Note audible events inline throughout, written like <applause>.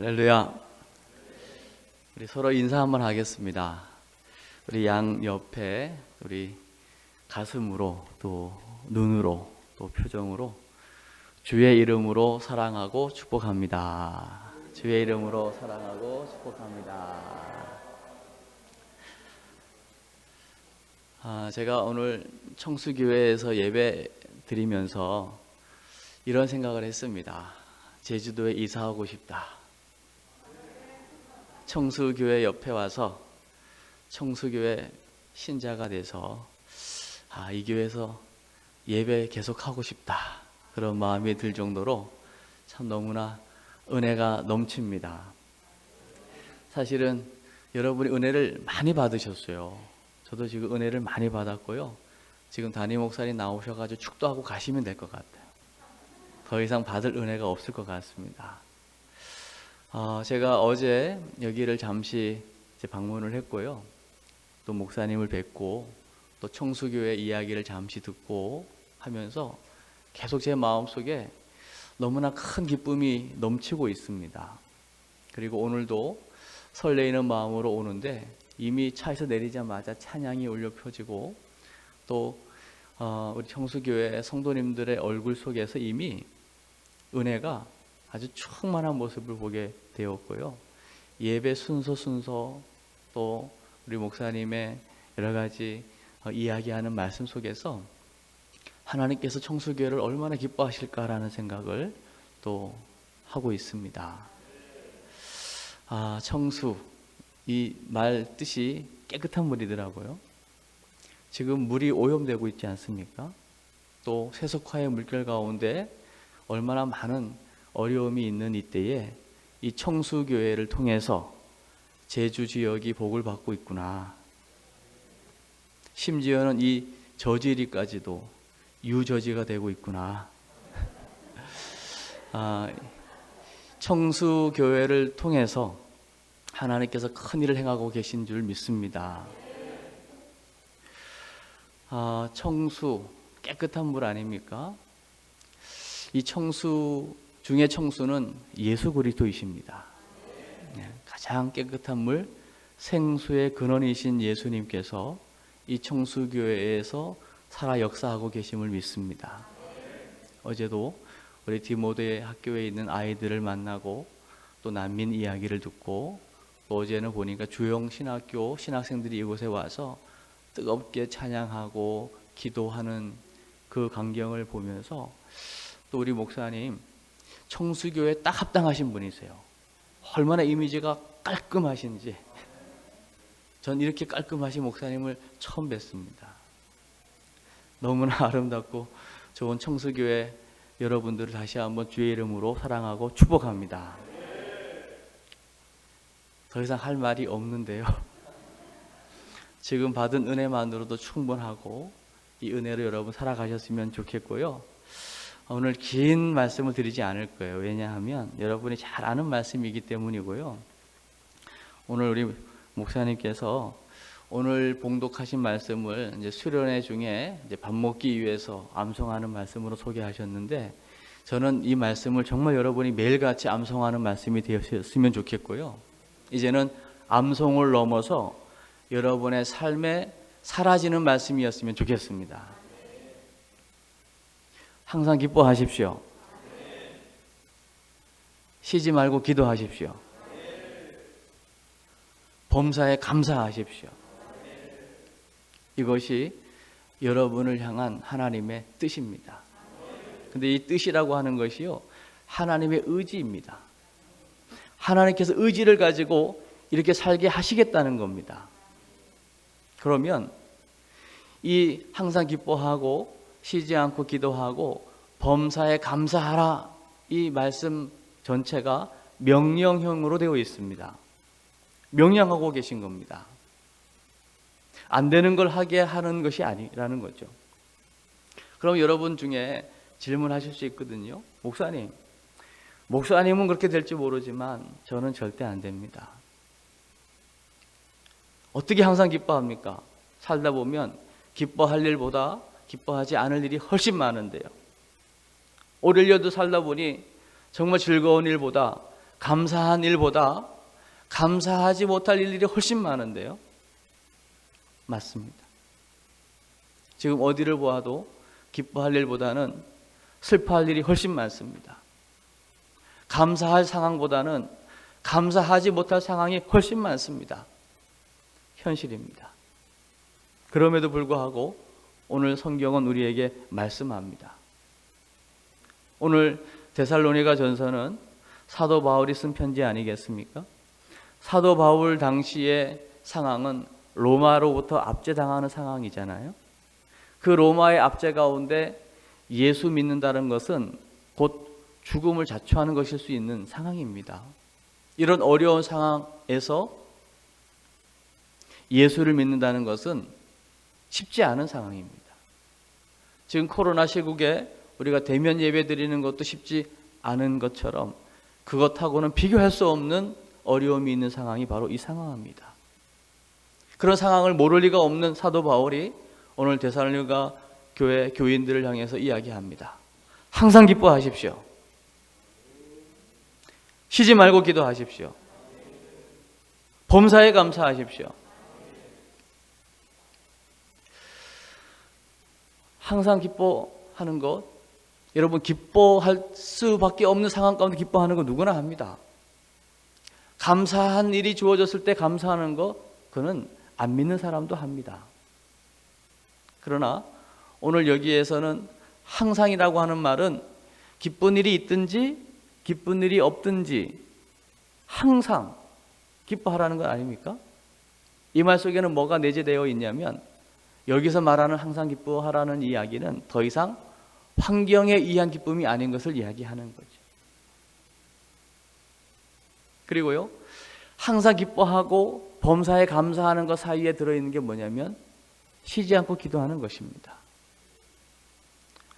할렐루야. 우리 서로 인사 한번 하겠습니다. 우리 양 옆에 우리 가슴으로 또 눈으로 또 표정으로 주의 이름으로 사랑하고 축복합니다. 주의 이름으로 사랑하고 축복합니다. 아, 제가 오늘 청수교회에서 예배 드리면서 이런 생각을 했습니다. 제주도에 이사하고 싶다. 청수교회 옆에 와서 청수교회 신자가 돼서 아, 이 교회에서 예배 계속 하고 싶다. 그런 마음이 들 정도로 참 너무나 은혜가 넘칩니다. 사실은 여러분이 은혜를 많이 받으셨어요. 저도 지금 은혜를 많이 받았고요. 지금 담임 목사님 나오셔가지고 축도하고 가시면 될 것 같아요. 더 이상 받을 은혜가 없을 것 같습니다. 어, 제가 어제 여기를 잠시 방문을 했고요. 또 목사님을 뵙고 또 청수교회 이야기를 잠시 듣고 하면서 계속 제 마음속에 너무나 큰 기쁨이 넘치고 있습니다. 그리고 오늘도 설레이는 마음으로 오는데 이미 차에서 내리자마자 찬양이 울려 펴지고 또 어, 우리 청수교회 성도님들의 얼굴 속에서 이미 은혜가 아주 충만한 모습을 보게 되었고요. 예배 순서 순서 또 우리 목사님의 여러 가지 어, 이야기하는 말씀 속에서 하나님께서 청수교회를 얼마나 기뻐하실까라는 생각을 또 하고 있습니다. 아, 청수 이 말 뜻이 깨끗한 물이더라고요. 지금 물이 오염되고 있지 않습니까? 또 세속화의 물결 가운데 얼마나 많은 어려움이 있는 이때에 이 청수교회를 통해서 제주 지역이 복을 받고 있구나. 심지어는 이 저지리까지도 유저지가 되고 있구나. <laughs> 아, 청수교회를 통해서 하나님께서 큰 일을 행하고 계신 줄 믿습니다. 아, 청수, 깨끗한 물 아닙니까? 이 청수 중에 청수는 예수 그리스도이십니다. 네, 가장 깨끗한 물, 생수의 근원이신 예수님께서 이 청수교회에서 살아 역사하고 계심을 믿습니다. 어제도 우리 디모데 학교에 있는 아이들을 만나고 또 난민 이야기를 듣고 또 어제는 보니까 주영 신학교 신학생들이 이곳에 와서 뜨겁게 찬양하고 기도하는 그 광경을 보면서 또 우리 목사님 청수교에 딱 합당하신 분이세요. 얼마나 이미지가 깔끔하신지 전 이렇게 깔끔하신 목사님을 처음 뵀습니다. 너무나 <laughs> 아름답고 좋은 청수교회 여러분들을 다시 한번 주의 이름으로 사랑하고 축복합니다. 더 이상 할 말이 없는데요. 지금 받은 은혜만으로도 충분하고 이 은혜로 여러분 살아가셨으면 좋겠고요. 오늘 긴 말씀을 드리지 않을 거예요. 왜냐하면 여러분이 잘 아는 말씀이기 때문이고요. 오늘 우리 목사님께서 오늘 봉독하신 말씀을 이제 수련회 중에 이제 밥 먹기 위해서 암송하는 말씀으로 소개하셨는데 저는 이 말씀을 정말 여러분이 매일같이 암송하는 말씀이 되었으면 좋겠고요. 이제는 암송을 넘어서 여러분의 삶에 사라지는 말씀이었으면 좋겠습니다. 항상 기뻐하십시오. 쉬지 말고 기도하십시오. 범사에 감사하십시오. 이것이 여러분을 향한 하나님의 뜻입니다. 근데 이 뜻이라고 하는 것이요. 하나님의 의지입니다. 하나님께서 의지를 가지고 이렇게 살게 하시겠다는 겁니다. 그러면 이 항상 기뻐하고 쉬지 않고 기도하고 범사에 감사하라 이 말씀 전체가 명령형으로 되어 있습니다. 명령하고 계신 겁니다. 안 되는 걸 하게 하는 것이 아니라는 거죠. 그럼 여러분 중에 질문하실 수 있거든요. 목사님, 목사님은 그렇게 될지 모르지만 저는 절대 안 됩니다. 어떻게 항상 기뻐합니까? 살다 보면 기뻐할 일보다 기뻐하지 않을 일이 훨씬 많은데요. 오렐려도 살다 보니 정말 즐거운 일보다 감사한 일보다 감사하지 못할 일들이 훨씬 많은데요. 맞습니다. 지금 어디를 보아도 기뻐할 일보다는 슬퍼할 일이 훨씬 많습니다. 감사할 상황보다는 감사하지 못할 상황이 훨씬 많습니다. 현실입니다. 그럼에도 불구하고 오늘 성경은 우리에게 말씀합니다. 오늘 데살로니가 전서는 사도 바울이 쓴 편지 아니겠습니까? 사도 바울 당시의 상황은 로마로부터 압제당하는 상황이잖아요. 그 로마의 압제 가운데 예수 믿는다는 것은 곧 죽음을 자초하는 것일 수 있는 상황입니다. 이런 어려운 상황에서 예수를 믿는다는 것은 쉽지 않은 상황입니다. 지금 코로나 시국에 우리가 대면 예배 드리는 것도 쉽지 않은 것처럼 그것하고는 비교할 수 없는 어려움이 있는 상황이 바로 이 상황입니다. 그런 상황을 모를 리가 없는 사도 바울이 오늘 데살로니가 교회 교인들을 향해서 이야기합니다. 항상 기뻐하십시오. 쉬지 말고 기도하십시오. 범사에 감사하십시오. 항상 기뻐하는 것, 여러분 기뻐할 수밖에 없는 상황 가운데 기뻐하는 거 누구나 합니다. 감사한 일이 주어졌을 때 감사하는 거, 그는 안 믿는 사람도 합니다. 그러나 오늘 여기에서는 항상이라고 하는 말은 기쁜 일이 있든지 기쁜 일이 없든지 항상 기뻐하라는 것 아닙니까? 이 말 속에는 뭐가 내재되어 있냐면 여기서 말하는 항상 기뻐하라는 이야기는 더 이상 환경에 의한 기쁨이 아닌 것을 이야기하는 거죠. 그리고요, 항상 기뻐하고 범사에 감사하는 것 사이에 들어있는 게 뭐냐면 쉬지 않고 기도하는 것입니다.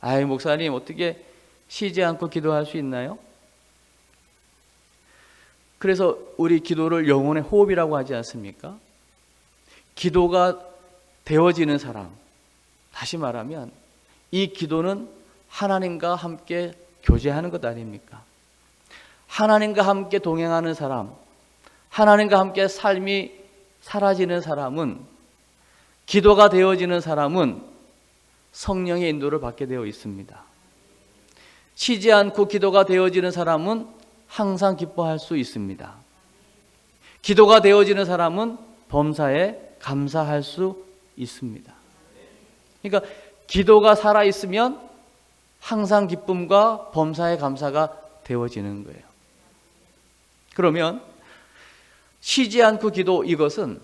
아이, 목사님, 어떻게 쉬지 않고 기도할 수 있나요? 그래서 우리 기도를 영혼의 호흡이라고 하지 않습니까? 기도가 되어지는 사람. 다시 말하면 이 기도는 하나님과 함께 교제하는 것 아닙니까? 하나님과 함께 동행하는 사람, 하나님과 함께 삶이 사라지는 사람은 기도가 되어지는 사람은 성령의 인도를 받게 되어 있습니다. 쉬지 않고 기도가 되어지는 사람은 항상 기뻐할 수 있습니다. 기도가 되어지는 사람은 범사에 감사할 수 있습니다. 그러니까 기도가 살아 있으면 항상 기쁨과 범사의 감사가 되어지는 거예요. 그러면 쉬지 않고 기도 이것은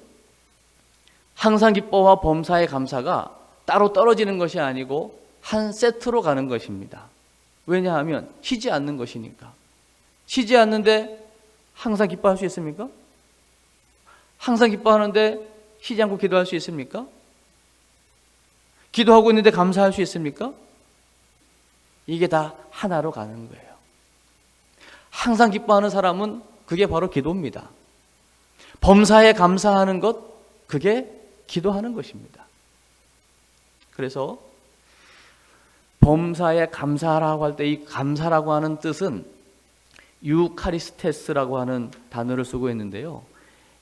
항상 기뻐와 범사의 감사가 따로 떨어지는 것이 아니고 한 세트로 가는 것입니다. 왜냐하면 쉬지 않는 것이니까. 쉬지 않는데 항상 기뻐할 수 있습니까? 항상 기뻐하는데 쉬지 않고 기도할 수 있습니까? 기도하고 있는데 감사할 수 있습니까? 이게 다 하나로 가는 거예요. 항상 기뻐하는 사람은 그게 바로 기도입니다. 범사에 감사하는 것, 그게 기도하는 것입니다. 그래서 범사에 감사라고 할 때 이 감사라고 하는 뜻은 유카리스테스라고 하는 단어를 쓰고 있는데요.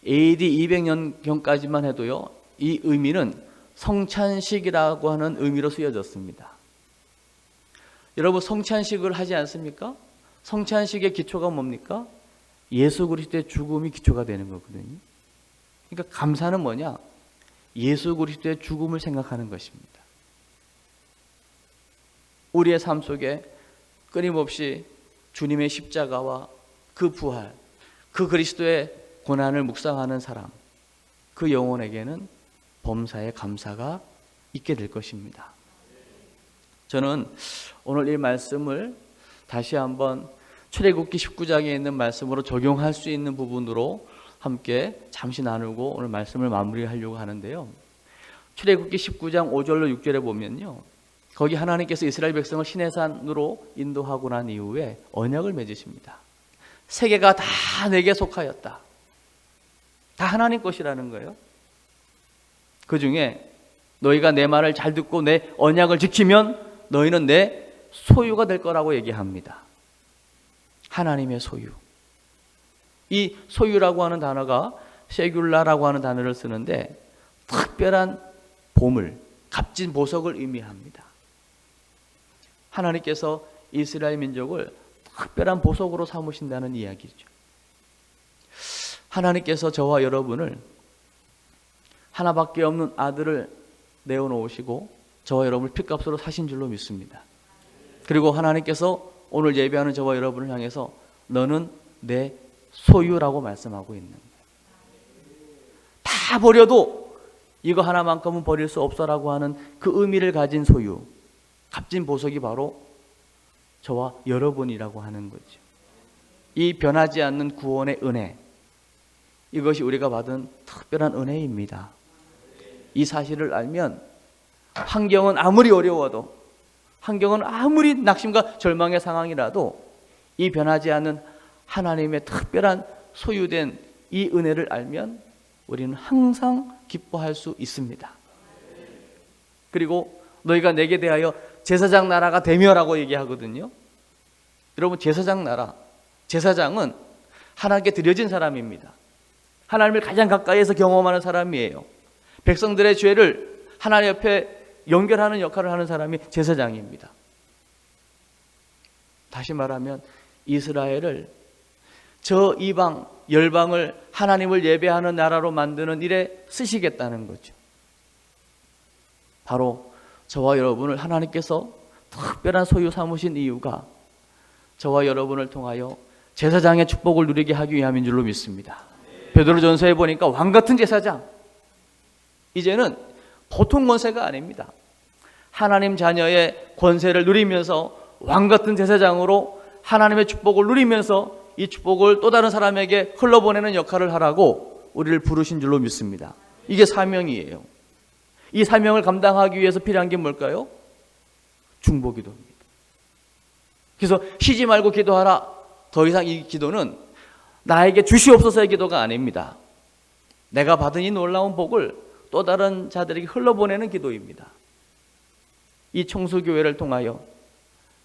AD 200년경까지만 해도요. 이 의미는 성찬식이라고 하는 의미로 쓰여졌습니다. 여러분 성찬식을 하지 않습니까? 성찬식의 기초가 뭡니까? 예수 그리스도의 죽음이 기초가 되는 거거든요. 그러니까 감사는 뭐냐? 예수 그리스도의 죽음을 생각하는 것입니다. 우리의 삶 속에 끊임없이 주님의 십자가와 그 부활, 그 그리스도의 고난을 묵상하는 사람, 그 영혼에게는 범사의 감사가 있게 될 것입니다. 저는 오늘 이 말씀을 다시 한번 출애굽기 19장에 있는 말씀으로 적용할 수 있는 부분으로 함께 잠시 나누고 오늘 말씀을 마무리하려고 하는데요. 출애굽기 19장 5절로 6절에 보면요. 거기 하나님께서 이스라엘 백성을 시내산으로 인도하고 난 이후에 언약을 맺으십니다. 세계가 다 내게 속하였다. 다 하나님 것이라는 거예요. 그 중에 너희가 내 말을 잘 듣고 내 언약을 지키면 너희는 내 소유가 될 거라고 얘기합니다. 하나님의 소유. 이 소유라고 하는 단어가 세귤라라고 하는 단어를 쓰는데 특별한 보물, 값진 보석을 의미합니다. 하나님께서 이스라엘 민족을 특별한 보석으로 삼으신다는 이야기죠. 하나님께서 저와 여러분을 하나밖에 없는 아들을 내어놓으시고 저와 여러분을 핏값으로 사신 줄로 믿습니다. 그리고 하나님께서 오늘 예배하는 저와 여러분을 향해서 너는 내 소유라고 말씀하고 있는. 다 버려도 이거 하나만큼은 버릴 수 없어라고 하는 그 의미를 가진 소유, 값진 보석이 바로 저와 여러분이라고 하는 거죠. 이 변하지 않는 구원의 은혜, 이것이 우리가 받은 특별한 은혜입니다. 이 사실을 알면 환경은 아무리 어려워도 환경은 아무리 낙심과 절망의 상황이라도 이 변하지 않는 하나님의 특별한 소유된 이 은혜를 알면 우리는 항상 기뻐할 수 있습니다. 그리고 너희가 내게 대하여 제사장 나라가 되며라고 얘기하거든요. 여러분 제사장 나라, 제사장은 하나님께 드려진 사람입니다. 하나님을 가장 가까이에서 경험하는 사람이에요. 백성들의 죄를 하나님 옆에 연결하는 역할을 하는 사람이 제사장입니다. 다시 말하면 이스라엘을 저 이방 열방을 하나님을 예배하는 나라로 만드는 일에 쓰시겠다는 거죠. 바로 저와 여러분을 하나님께서 특별한 소유 삼으신 이유가 저와 여러분을 통하여 제사장의 축복을 누리게 하기 위함인 줄로 믿습니다. 베드로전서에 보니까 왕 같은 제사장 이제는 보통 권세가 아닙니다. 하나님 자녀의 권세를 누리면서 왕 같은 제사장으로 하나님의 축복을 누리면서 이 축복을 또 다른 사람에게 흘러보내는 역할을 하라고 우리를 부르신 줄로 믿습니다. 이게 사명이에요. 이 사명을 감당하기 위해서 필요한 게 뭘까요? 중보기도입니다. 그래서 쉬지 말고 기도하라. 더 이상 이 기도는 나에게 주시옵소서의 기도가 아닙니다. 내가 받은 이 놀라운 복을 또 다른 자들에게 흘러보내는 기도입니다. 이 청수교회를 통하여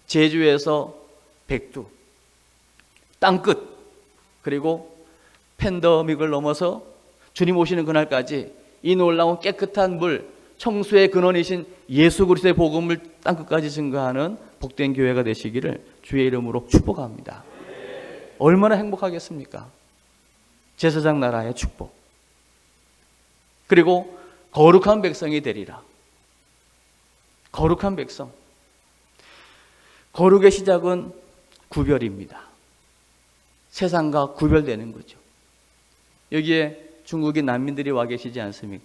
제주에서 백두, 땅끝, 그리고 팬더믹을 넘어서 주님 오시는 그날까지 이 놀라운 깨끗한 물, 청수의 근원이신 예수 그리스도의 복음을 땅끝까지 증거하는 복된 교회가 되시기를 주의 이름으로 축복합니다. 얼마나 행복하겠습니까? 제사장 나라의 축복. 그리고 거룩한 백성이 되리라. 거룩한 백성. 거룩의 시작은 구별입니다. 세상과 구별되는 거죠. 여기에 중국인 난민들이 와 계시지 않습니까?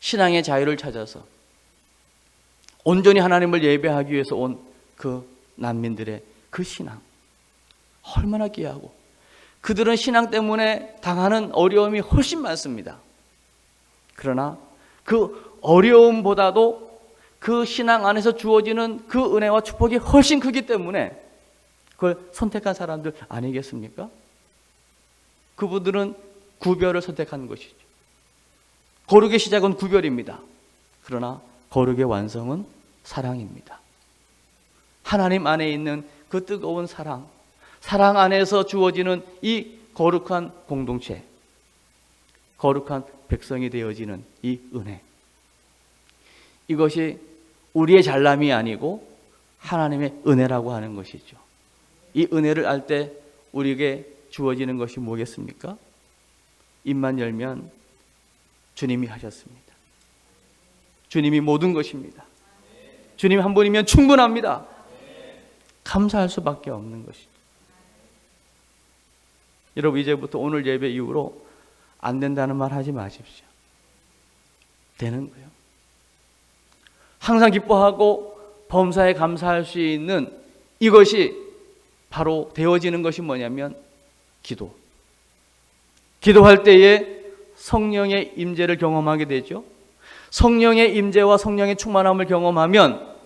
신앙의 자유를 찾아서 온전히 하나님을 예배하기 위해서 온 그 난민들의 그 신앙. 얼마나 귀하고 그들은 신앙 때문에 당하는 어려움이 훨씬 많습니다. 그러나 그 어려움보다도 그 신앙 안에서 주어지는 그 은혜와 축복이 훨씬 크기 때문에 그걸 선택한 사람들 아니겠습니까? 그분들은 구별을 선택한 것이죠. 거룩의 시작은 구별입니다. 그러나 거룩의 완성은 사랑입니다. 하나님 안에 있는 그 뜨거운 사랑, 사랑 안에서 주어지는 이 거룩한 공동체, 거룩한 백성이 되어지는 이 은혜. 이것이 우리의 잘남이 아니고 하나님의 은혜라고 하는 것이죠. 이 은혜를 알 때 우리에게 주어지는 것이 뭐겠습니까? 입만 열면 주님이 하셨습니다. 주님이 모든 것입니다. 주님 한 분이면 충분합니다. 감사할 수밖에 없는 것이죠. 여러분 이제부터 오늘 예배 이후로 안 된다는 말 하지 마십시오. 되는 거예요. 항상 기뻐하고 범사에 감사할 수 있는 이것이 바로 되어지는 것이 뭐냐면 기도. 기도할 때에 성령의 임재를 경험하게 되죠. 성령의 임재와 성령의 충만함을 경험하면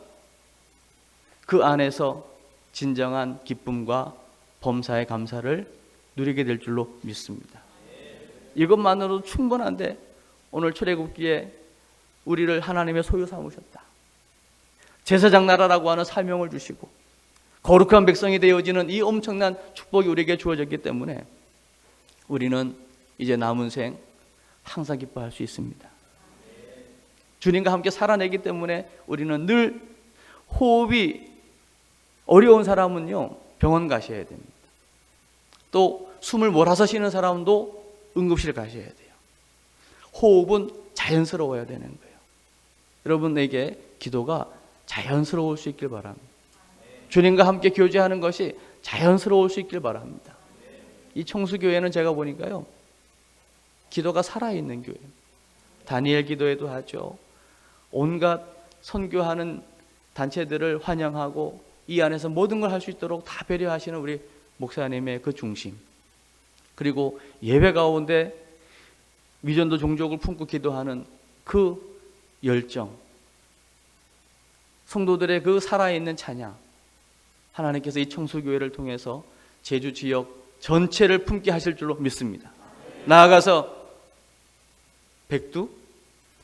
그 안에서 진정한 기쁨과 범사의 감사를 누리게 될 줄로 믿습니다. 이것만으로도 충분한데 오늘 출애굽기에 우리를 하나님의 소유 삼으셨다. 제사장 나라라고 하는 사명을 주시고 거룩한 백성이 되어지는 이 엄청난 축복이 우리에게 주어졌기 때문에 우리는 이제 남은 생 항상 기뻐할 수 있습니다. 주님과 함께 살아내기 때문에 우리는 늘 호흡이 어려운 사람은요 병원 가셔야 됩니다. 또 숨을 몰아서 쉬는 사람도 응급실 가셔야 돼요. 호흡은 자연스러워야 되는 거예요. 여러분에게 기도가 자연스러울 수 있길 바랍니다. 주님과 함께 교제하는 것이 자연스러울 수 있길 바랍니다. 이 청수교회는 제가 보니까요, 기도가 살아있는 교회. 다니엘 기도에도 하죠. 온갖 선교하는 단체들을 환영하고 이 안에서 모든 걸 할 수 있도록 다 배려하시는 우리 목사님의 그 중심. 그리고 예배 가운데 미전도 종족을 품고 기도하는 그 열정. 성도들의 그 살아있는 찬양. 하나님께서 이 청소교회를 통해서 제주 지역 전체를 품게 하실 줄로 믿습니다. 나아가서 백두,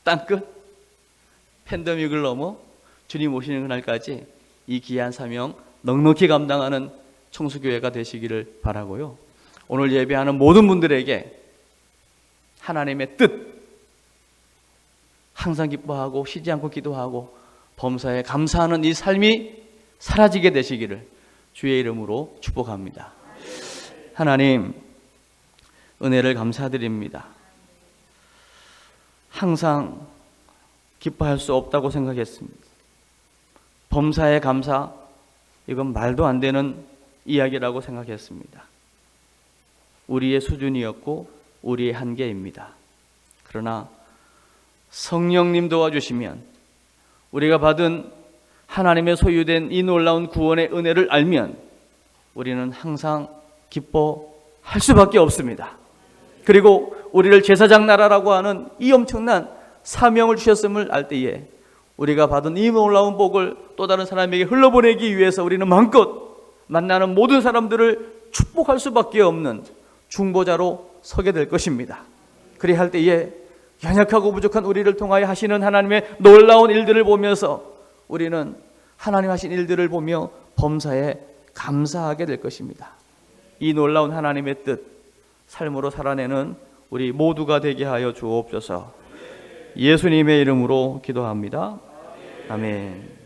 땅끝, 팬데믹을 넘어 주님 오시는 그날까지 이 귀한 사명 넉넉히 감당하는 청수교회가 되시기를 바라고요. 오늘 예배하는 모든 분들에게 하나님의 뜻 항상 기뻐하고 쉬지 않고 기도하고 범사에 감사하는 이 삶이 사라지게 되시기를 주의 이름으로 축복합니다. 하나님 은혜를 감사드립니다. 항상 기뻐할 수 없다고 생각했습니다. 범사에 감사 이건 말도 안 되는 이야기라고 생각했습니다. 우리의 수준이었고 우리의 한계입니다. 그러나 성령님 도와주시면 우리가 받은 하나님의 소유된 이 놀라운 구원의 은혜를 알면 우리는 항상 기뻐할 수밖에 없습니다. 그리고 우리를 제사장 나라라고 하는 이 엄청난 사명을 주셨음을 알 때에 우리가 받은 이 놀라운 복을 또 다른 사람에게 흘러보내기 위해서 우리는 마음껏 만나는 모든 사람들을 축복할 수밖에 없는 중보자로 서게 될 것입니다. 그리할 야 때에 연약하고 부족한 우리를 통하여 하시는 하나님의 놀라운 일들을 보면서 우리는 하나님 하신 일들을 보며 범사에 감사하게 될 것입니다. 이 놀라운 하나님의 뜻, 삶으로 살아내는 우리 모두가 되게 하여 주옵소서. 예수님의 이름으로 기도합니다. 아멘.